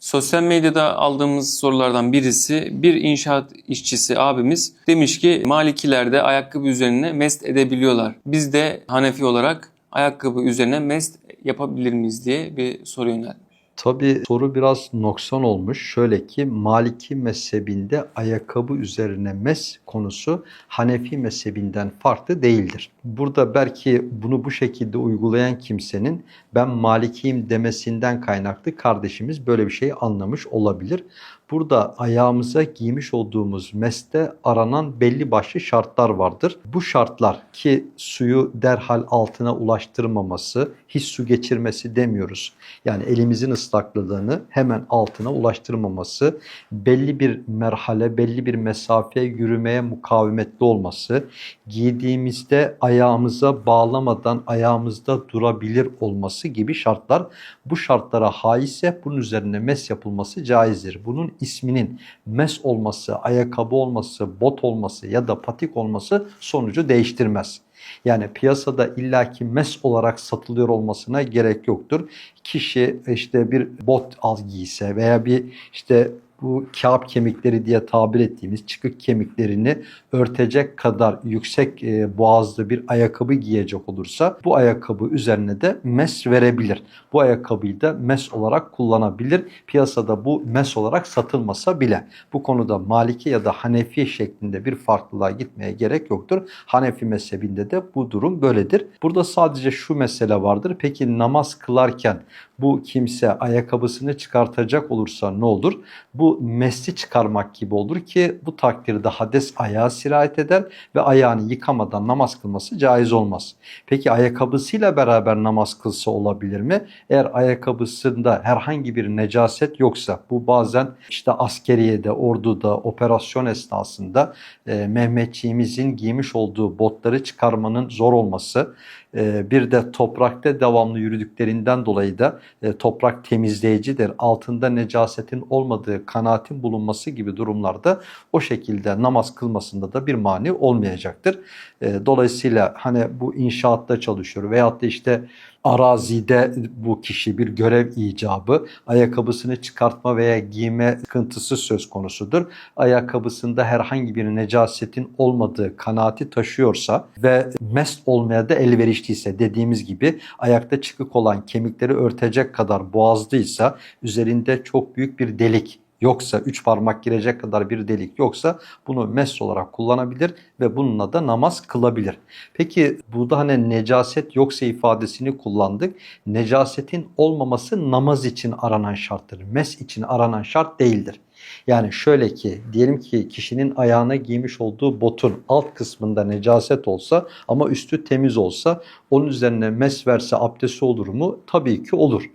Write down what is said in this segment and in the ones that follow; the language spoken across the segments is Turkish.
Sosyal medyada aldığımız sorulardan birisi bir inşaat işçisi abimiz demiş ki Malikilerde ayakkabı üzerine mest edebiliyorlar. Biz de Hanefi olarak ayakkabı üzerine mest yapabilir miyiz diye bir soru yöneltmiş. Tabii soru biraz noksan olmuş. Şöyle ki Maliki mezhebinde ayakkabı üzerine mes konusu Hanefi mezhebinden farklı değildir. Burada belki bunu bu şekilde uygulayan kimsenin ben Malikiyim demesinden kaynaklı kardeşimiz böyle bir şey anlamış olabilir. Burada ayağımıza giymiş olduğumuz meste aranan belli başlı şartlar vardır. Bu şartlar ki suyu derhal altına ulaştırmaması, hiç su geçirmesi demiyoruz. Yani elimizin ıslaklığını hemen altına ulaştırmaması, belli bir merhale, belli bir mesafeye yürümeye mukavemetli olması, giydiğimizde ayağımıza bağlamadan ayağımızda durabilir olması gibi şartlar bu şartlara haisse bunun üzerine mes yapılması caizdir. Bunun isminin mes olması, ayakkabı olması, bot olması ya da patik olması sonucu değiştirmez. Yani piyasada illaki mes olarak satılıyor olmasına gerek yoktur. Kişi işte bir bot al giyse veya bir işte bu kağıt kemikleri diye tabir ettiğimiz çıkık kemiklerini örtecek kadar yüksek e, boğazlı bir ayakkabı giyecek olursa bu ayakkabı üzerine de mes verebilir. Bu ayakkabıyı da mes olarak kullanabilir. Piyasada bu mes olarak satılmasa bile. Bu konuda Maliki ya da Hanefi şeklinde bir farklılığa gitmeye gerek yoktur. Hanefi mezhebinde de bu durum böyledir. Burada sadece şu mesele vardır. Peki namaz kılarken bu kimse ayakkabısını çıkartacak olursa ne olur? Bu mesli çıkarmak gibi olur ki bu takdirde hades ayağa sirayet eder ve ayağını yıkamadan namaz kılması caiz olmaz. Peki ayakkabısıyla beraber namaz kılsa olabilir mi? Eğer ayakkabısında herhangi bir necaset yoksa bu bazen işte askeriyede, orduda, operasyon esnasında e, Mehmetçiğimizin giymiş olduğu botları çıkarmanın zor olması, bir de toprakta devamlı yürüdüklerinden dolayı da e, toprak temizleyicidir. Altında necasetin olmadığı kanaatin bulunması gibi durumlarda o şekilde namaz kılmasında da bir mani olmayacaktır. E, dolayısıyla hani bu inşaatta çalışıyor veyahut da işte arazide bu kişi bir görev icabı ayakkabısını çıkartma veya giyme sıkıntısı söz konusudur. Ayakkabısında herhangi bir necasetin olmadığı kanaati taşıyorsa ve mest olmaya da elverişliyse dediğimiz gibi ayakta çıkık olan kemikleri örtecek kadar boğazlıysa üzerinde çok büyük bir delik yoksa, üç parmak girecek kadar bir delik yoksa bunu mes olarak kullanabilir ve bununla da namaz kılabilir. Peki burada hani necaset yoksa ifadesini kullandık. Necasetin olmaması namaz için aranan şarttır. Mes için aranan şart değildir. Yani şöyle ki diyelim ki kişinin ayağına giymiş olduğu botun alt kısmında necaset olsa ama üstü temiz olsa onun üzerine mes verse abdesti olur mu? Tabii ki olur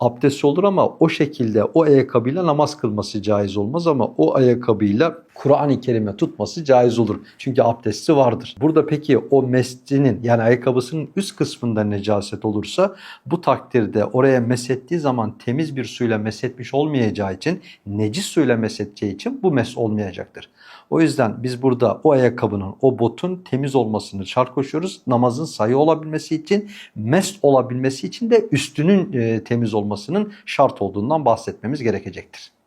abdesti olur ama o şekilde o ayakkabıyla namaz kılması caiz olmaz ama o ayakkabıyla Kur'an-ı Kerim'e tutması caiz olur. Çünkü abdesti vardır. Burada peki o mescinin yani ayakkabısının üst kısmında necaset olursa bu takdirde oraya mesettiği zaman temiz bir suyla mesetmiş olmayacağı için necis suyla meseteceği için bu mes olmayacaktır. O yüzden biz burada o ayakkabının, o botun temiz olmasını şart koşuyoruz. Namazın sayı olabilmesi için, mest olabilmesi için de üstünün e, temiz olmasının şart olduğundan bahsetmemiz gerekecektir.